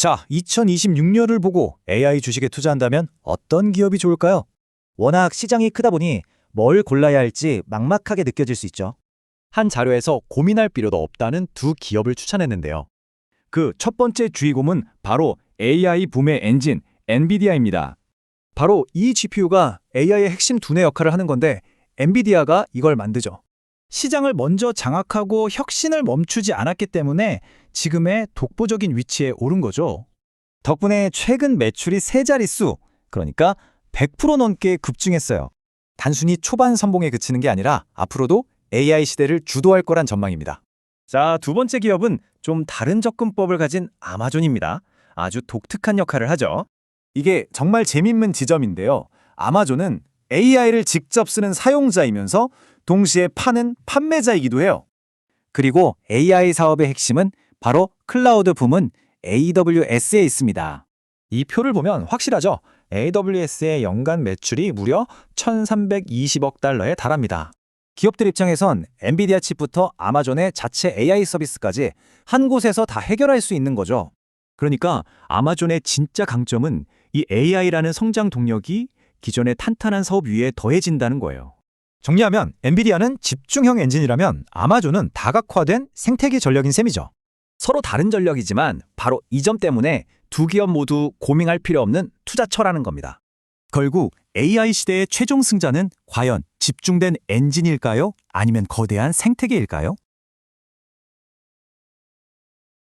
자, 2026년을 보고 AI 주식에 투자한다면 어떤 기업이 좋을까요? 워낙 시장이 크다 보니 뭘 골라야 할지 막막하게 느껴질 수 있죠. 한 자료에서 고민할 필요도 없다는 두 기업을 추천했는데요. 그 첫 번째 주의곰은 바로 AI 붐의 엔진 엔비디아입니다. 바로 이 GPU가 AI의 핵심 두뇌 역할을 하는 건데 엔비디아가 이걸 만드죠. 시장을 먼저 장악하고 혁신을 멈추지 않았기 때문에 지금의 독보적인 위치에 오른 거죠. 덕분에 최근 매출이 세 자릿수, 그러니까 100% 넘게 급증했어요. 단순히 초반 선봉에 그치는 게 아니라 앞으로도 AI 시대를 주도할 거란 전망입니다. 자, 두 번째 기업은 좀 다른 접근법을 가진 아마존입니다. 아주 독특한 역할을 하죠. 이게 정말 재밌는 지점인데요. 아마존은 AI를 직접 쓰는 사용자이면서 동시에 파는 판매자이기도 해요. 그리고 AI 사업의 핵심은 바로 클라우드 부문 AWS에 있습니다. 이 표를 보면 확실하죠. AWS의 연간 매출이 무려 1,320억 달러에 달합니다. 기업들 입장에선 엔비디아 칩부터 아마존의 자체 AI 서비스까지 한 곳에서 다 해결할 수 있는 거죠. 그러니까 아마존의 진짜 강점은 이 AI라는 성장 동력이 기존의 탄탄한 사업 위에 더해진다는 거예요. 정리하면 엔비디아는 집중형 엔진이라면 아마존은 다각화된 생태계 전력인 셈이죠. 서로 다른 전력이지만 바로 이 점 때문에 두 기업 모두 고민할 필요 없는 투자처라는 겁니다. 결국 AI 시대의 최종 승자는 과연 집중된 엔진일까요? 아니면 거대한 생태계일까요?